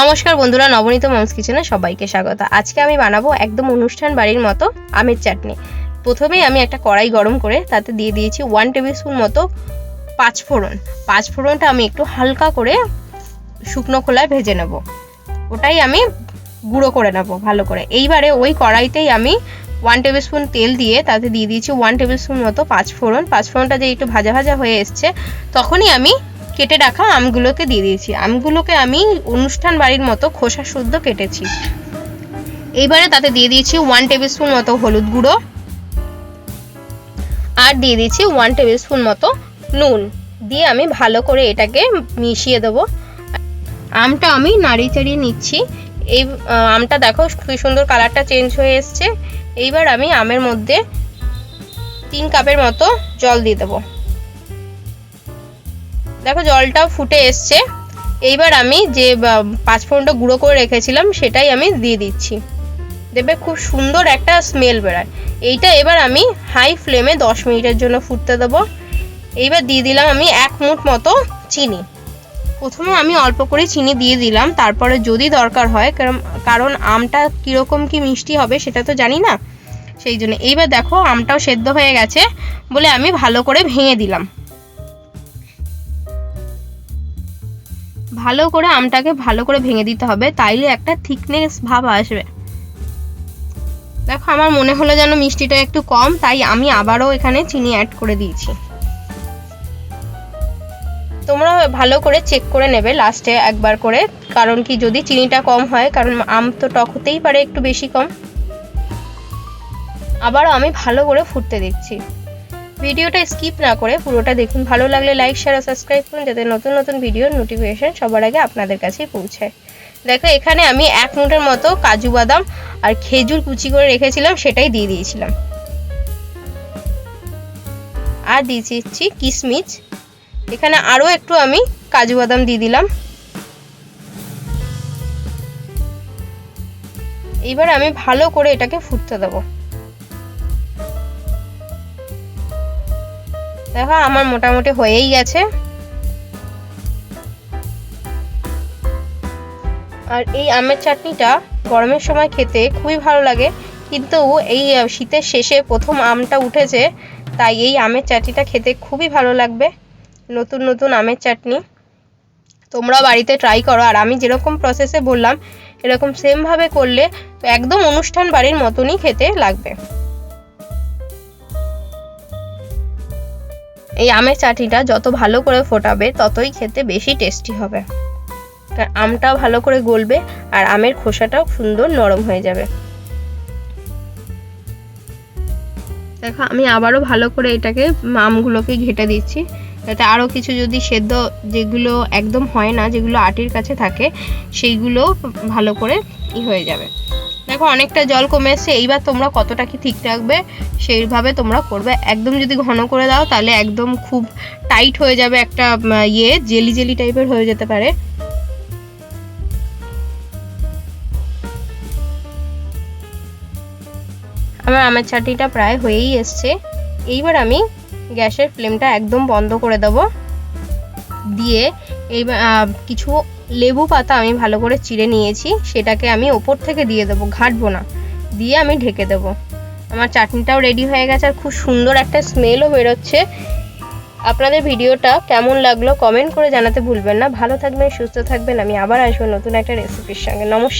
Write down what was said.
নমস্কার বন্ধুরা, নবনীত মমস কিচেনে সবাইকে স্বাগত। আজকে আমি বানাবো একদম অনুষ্ঠান বাড়ির মতো আমের চাটনি। প্রথমেই আমি একটা কড়াই গরম করে তাতে দিয়ে দিয়েছি ওয়ান টেবিল স্পুন মতো পাঁচফোড়ন পাঁচফোড়নটা আমি একটু হালকা করে শুকনো খোলায় ভেজে নেব। ওটাই আমি গুঁড়ো করে নেব ভালো করে। এইবারে ওই কড়াইতেই আমি ওয়ান টেবিল স্পুন তেল দিয়ে তাতে দিয়ে দিয়েছি ওয়ান টেবিল স্পুন মতো পাঁচফোড়ন পাঁচফোড়নটা যে একটু ভাজা ভাজা হয়ে এসছে, তখনই আমি কেটে রাখা আমগুলোকে দিয়ে দিয়েছি। আমগুলোকে আমি অনুষ্ঠান বাড়ির মতো খোসা শুদ্ধ কেটেছি। এইবারে তাতে দিয়ে দিয়েছি ওয়ান টেবিল স্পুন মতো হলুদ গুঁড়ো। আর দিয়ে দিয়েছি ওয়ান টেবিল স্পুন মতো নুন। দিয়ে আমি ভালো করে এটাকে মিশিয়ে দেবো। আমটা আমি নাড়িয়ে চাড়িয়ে নিচ্ছি। এই আমটা দেখো খুবই সুন্দর কালারটা চেঞ্জ হয়ে এসছে। এইবার আমি আমের মধ্যে তিন কাপের মতো জল দিয়ে দেবো। দেখো জলটা ফুটে এসছে। এইবার আমি যে পাঁচফোড়নটা গুঁড়ো করে রেখেছিলাম, সেটাই আমি দিয়ে দিচ্ছি। দেখবে খুব সুন্দর একটা স্মেল বেরোয়। এইটা এবার আমি হাই ফ্লেমে দশ মিনিটের জন্য ফুটতে দেবো। এইবার দিয়ে দিলাম আমি এক মুঠ মতো চিনি। প্রথমে আমি অল্প করে চিনি দিয়ে দিলাম, তারপরে যদি দরকার হয়, কারণ কারণ আমটা কীরকম কি মিষ্টি হবে সেটা তো জানি না। সেই জন্য এইবার দেখো আমটাও সেদ্ধ হয়ে গেছে বলে আমি ভালো করে ভেঙে দিলাম। ভালো করে আমটাকে ভালো করে ভেঙে দিতে হবে, তাইলে একটা থিকনেস ভাব আসবে। দেখো আমার মনে হলো যেন মিষ্টিটা একটু কম, তাই আমি আবারও এখানে চিনি অ্যাড করে দিয়েছি। তোমরা ভালো করে চেক করে নেবে লাস্টে একবার করে, কারণ কি যদি চিনিটা কম হয়, কারণ আম তো টক হতেই পারে একটু বেশি কম। আবারও আমি ভালো করে ফুটতে দিচ্ছি ভিডিওটা স্কিপ না করে পুরোটা দেখুন। ভালো লাগলে লাইক শেয়ার ও সাবস্ক্রাইব করুন যাতে নতুন নতুন ভিডিওর নোটিফিকেশন সবার আগে আপনাদের কাছেই পৌঁছায় দেখো, এখানে আমি এক মুঠের মতো কাজু বাদাম আর খেজুর কুচি করে রেখেছিলাম, সেটাই দিয়ে দিয়েছিলাম। আর দিয়ে দিচ্ছি কিশমিচ এখানে আরও একটু আমি কাজু বাদাম দিয়ে দিলাম। এইবার আমি ভালো করে এটাকে ফুটতে দেবো। দেখো, আমার মোটামুটি হয়েই গেছে। আর এই আমের চাটনিটা গরমের সময় খেতে খুবই ভালো লাগে। কিন্তু এই শীতের শেষে প্রথম আমটা উঠেছে, তাই এই আমের চাটনিটা খেতে খুবই ভালো লাগবে। নতুন নতুন আমের চাটনি। তোমরা বাড়িতে ট্রাই করো। আর আমি যেরকম প্রসেসে বললাম, এরকম সেমভাবে করলে একদম অনুষ্ঠান বাড়ির মতনই খেতে লাগবে। এই আমের চাটনিটা যত ভালো করে ফোটাবে, ততই খেতে বেশি টেস্টি হবে। আমটাও ভালো করে গলবে আর আমের খোসাটাও সুন্দর নরম হয়ে যাবে। দেখো, আমি আবারও ভালো করে এটাকে আমগুলোকে ঘেটে দিচ্ছি। যাতে আরও কিছু যদি সেদ্ধ যেগুলো একদম হয় না, যেগুলো আটির কাছে থাকে, সেইগুলো ভালো করে ই হয়ে যাবে। দেখো অনেকটা জল কমে এসছে এইবার তোমরা কতটা কি ঠিক রাখবে সেইভাবে তোমরা করবে। একদম যদি ঘন করে দাও তাহলে একদম খুব টাইট হয়ে যাবে একটা ইয়ে জেলি জেলি টাইপের হয়ে যেতে পারে। আমার আমের চাটনিটা প্রায় হয়েই এসছে। এইবার আমি গ্যাসের ফ্লেমটা একদম বন্ধ করে দেবো। দিয়ে এইবার কিছু লেবু পাতা আমি ভালো করে চিড়ে নিয়েছি, সেটাকে আমি ওপর থেকে দিয়ে দেবো, ঘাটবো না। দিয়ে আমি ঢেকে দেবো। আমার চাটনিটাও রেডি হয়ে গেছে আর খুব সুন্দর একটা স্মেলও বেরোচ্ছে। আপনাদের ভিডিওটা কেমন লাগল কমেন্ট করে জানাতে ভুলবেন না। ভালো থাকবেন, সুস্থ থাকবেন। আমি আবার আসব নতুন একটা রেসিপির সঙ্গে। নমস্কার।